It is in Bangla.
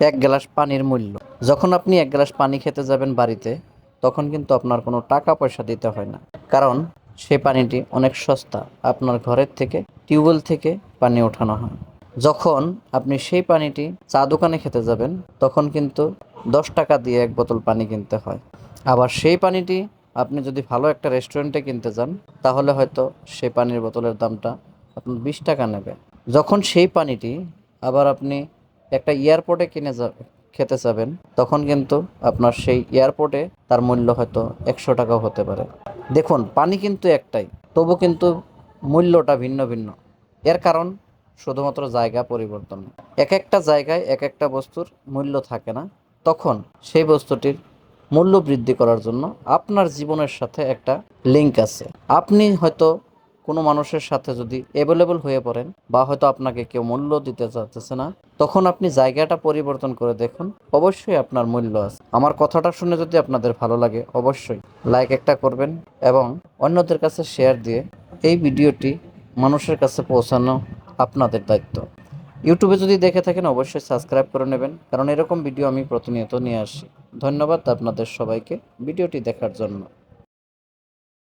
এক গ্লাস পানির মূল্য। যখন আপনি এক গ্লাস পানি খেতে যাবেন বাড়িতে, তখন কিন্তু আপনার কোনো টাকা পয়সা দিতে হয় না। কারণ সেই পানিটি অনেক সস্তা। আপনার ঘরের থেকে, টিউবওয়েল থেকে পানি ওঠানো হয়। যখন আপনি সেই পানিটি চা দোকানে খেতে যাবেন, তখন কিন্তু দশ টাকা দিয়ে এক বোতল পানি কিনতে হয়। আবার সেই পানিটি আপনি যদি ভালো একটা রেস্টুরেন্টে কিনতে যান, তাহলে হয়তো সেই পানির বোতলের দামটা আপনার বিশ টাকা নেবে। যখন সেই পানিটি আবার আপনি একটা এয়ারপোর্টে কিনে যা, খেতে যাবেন, তখন কিন্তু আপনার সেই এয়ারপোর্টে তার মূল্য হয়তো একশো টাকাও হতে পারে। দেখুন, পানি কিন্তু একটাই, তবু কিন্তু মূল্যটা ভিন্ন ভিন্ন। এর কারণ শুধুমাত্র জায়গা পরিবর্তন। এক একটা জায়গায় এক একটা বস্তুর মূল্য থাকে না। তখন সেই বস্তুটির মূল্য বৃদ্ধি করার জন্য আপনার জীবনের সাথে একটা লিঙ্ক আছে। আপনি হয়তো কোনো মানুষের সাথে যদি অ্যাভেলেবল হয়ে পড়েন বা হয়তো আপনাকে কেউ মূল্য দিতে চাচ্ছে না, তখন আপনি জায়গাটা পরিবর্তন করে দেখুন। অবশ্যই আপনার মূল্য আছে। আমার কথাটা শুনে যদি আপনাদের ভালো লাগে, অবশ্যই লাইক একটা করবেন এবং অন্যদের কাছে শেয়ার দিয়ে এই ভিডিওটি মানুষের কাছে পৌঁছানো আপনাদের দায়িত্ব। ইউটিউবে যদি দেখে থাকেন, অবশ্যই সাবস্ক্রাইব করে নেবেন, কারণ এরকম ভিডিও আমি প্রতিনিয়ত নিয়ে আসি। ধন্যবাদ আপনাদের সবাইকে ভিডিওটি দেখার জন্য।